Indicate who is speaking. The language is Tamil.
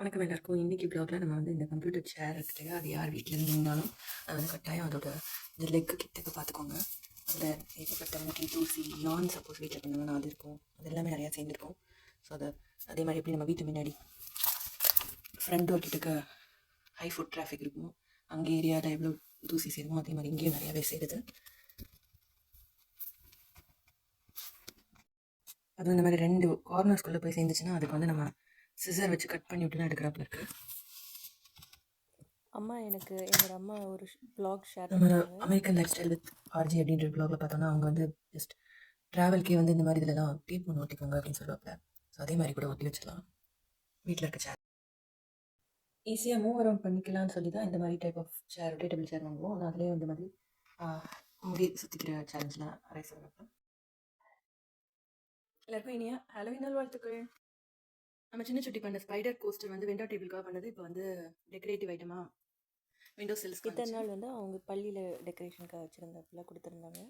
Speaker 1: வணக்கம் எல்லாருக்கும். இன்றைக்கி ப்ளாகில் நம்ம வந்து இந்த கம்ப்யூட்டர் சேர் இருக்குது அது யார் வீட்டில் இருந்தாலும் அது வந்து கட்டாயம் அதோட இந்த லெக்கு கிட்டக்க பார்த்துக்கோங்க அதில் ஏகப்பட்ட முட்டி தூசி நான் சப்போஸ் வீட்டில் பண்ணணும்னா அது இருக்கும். அது எல்லாமே நிறையா சேர்ந்துருக்கும். ஸோ அதை அதே மாதிரி எப்படி நம்ம வீட்டு முன்னாடி ஃப்ரண்ட் டோர் கிட்டக்க ஹை ஃபுட் டிராஃபிக் இருக்கும். அங்கே ஏரியாவில் எவ்வளோ தூசி சேருமோ அதே மாதிரி இங்கேயும் நிறையாவே சேருது. அது இந்த மாதிரி ரெண்டு கார்னர்ஸ்குள்ளே போய் சேர்ந்துச்சுன்னா அதுக்கு வந்து நம்ம சிசர் வச்சு கட் பண்ணி விட்டு தான் எடுக்கிறாப்புல இருக்குது
Speaker 2: அம்மா எனக்கு என்னோட அம்மா ஒரு ப்ளாக் ஷேர்
Speaker 1: நம்ம American lifestyle with RG அப்படின்ற ப்ளாகில் பார்த்தோம்னா அவங்க வந்து ஜஸ்ட் ட்ராவல்க்கே வந்து இந்த மாதிரி இதில் தான் டேப் ஒன்று ஒட்டிக்கோங்க அப்படின்னு சொல்லுவாங்க ஸோ அதே மாதிரி கூட ஒட்டி வச்சிடலாம் வீட்டில் இருக்க சேர் ஈஸியாக மூவ் அரவுண்ட் பண்ணிக்கலாம்னு சொல்லி தான் இந்த மாதிரி type of chair rotatable chair வாங்குவோம். ஆனால் அதுலேயே இந்த மாதிரி முடி சுற்றிக்கிற சேலஞ்செலாம் அரைஸ் பண்ணுறப்ப எல்லாருக்கும் இனியா ஹலோவின் நாள் வாழ்த்துக்கள். நம்ம சின்ன சுட்டி பண்ண ஸ்பைடர் கோஸ்டர் வந்து விண்டோ டேபிளுக்காக பண்ணது இப்போ வந்து டெக்கரேட்டிவ் ஐட்டமாக விண்டோ
Speaker 2: இத்தனை
Speaker 1: செல்ஸ்
Speaker 2: நாள் வந்து அவங்க பள்ளியில் டெக்கரேஷனுக்காக வச்சுருந்தாப்புல கொடுத்துருந்தாங்க.